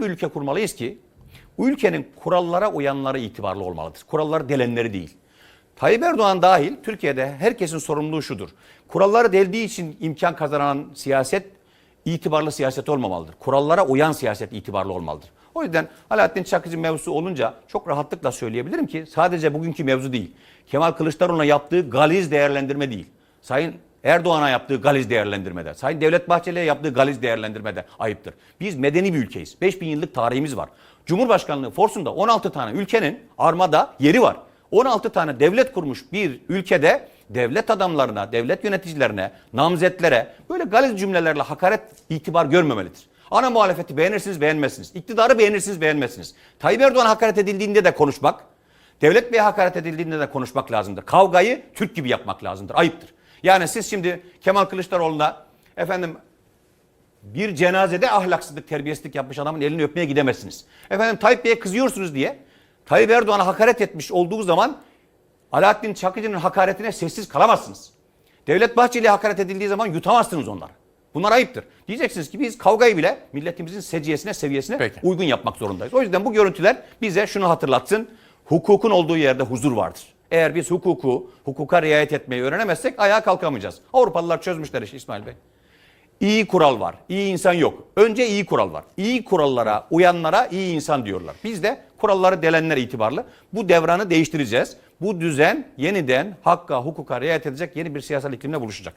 bir ülke kurmalıyız ki ülkenin kurallara uyanları itibarlı olmalıdır. Kuralları delenleri değil. Tayyip Erdoğan dahil Türkiye'de herkesin sorumluluğu şudur. Kuralları deldiği için imkan kazanan siyaset itibarlı siyaset olmamalıdır. Kurallara uyan siyaset itibarlı olmalıdır. O yüzden Alaaddin Çakıcı mevzusu olunca çok rahatlıkla söyleyebilirim ki sadece bugünkü mevzu değil. Kemal Kılıçdaroğlu'na yaptığı galiz değerlendirme değil. Sayın Erdoğan'a yaptığı galiz değerlendirmede, Sayın Devlet Bahçeli'ye yaptığı galiz değerlendirmede ayıptır. Biz medeni bir ülkeyiz. 5000 yıllık tarihimiz var. Cumhurbaşkanlığı forsunda 16 tane ülkenin armada yeri var. 16 tane devlet kurmuş bir ülkede devlet adamlarına, devlet yöneticilerine, namzetlere böyle galiz cümlelerle hakaret itibar görmemelidir. Ana muhalefeti beğenirsiniz beğenmezsiniz. İktidarı beğenirsiniz beğenmezsiniz. Tayyip Erdoğan hakaret edildiğinde de konuşmak, Devlet Bey'e hakaret edildiğinde de konuşmak lazımdır. Kavgayı Türk gibi yapmak lazımdır. Ayıptır. Yani siz şimdi Kemal Kılıçdaroğlu'na efendim bir cenazede ahlaksızlık, terbiyesizlik yapmış adamın elini öpmeye gidemezsiniz. Efendim Tayyip Bey'e kızıyorsunuz diye Tayyip Erdoğan'a hakaret etmiş olduğu zaman Alaaddin Çakıcı'nın hakaretine sessiz kalamazsınız. Devlet Bahçeli'ye hakaret edildiği zaman yutamazsınız onları. Bunlar ayıptır. Diyeceksiniz ki biz kavgayı bile milletimizin seciyesine, seviyesine Peki. uygun yapmak zorundayız. O yüzden bu görüntüler bize şunu hatırlatsın. Hukukun olduğu yerde huzur vardır. Eğer biz hukuku, hukuka riayet etmeyi öğrenemezsek ayağa kalkamayacağız. Avrupalılar çözmüşler işi İsmail Bey. İyi kural var, iyi insan yok. Önce iyi kural var. İyi kurallara uyanlara iyi insan diyorlar. Biz de kuralları delenler itibarlı. Bu devranı değiştireceğiz. Bu düzen yeniden hakka, hukuka riayet edecek yeni bir siyasal iklimle buluşacak.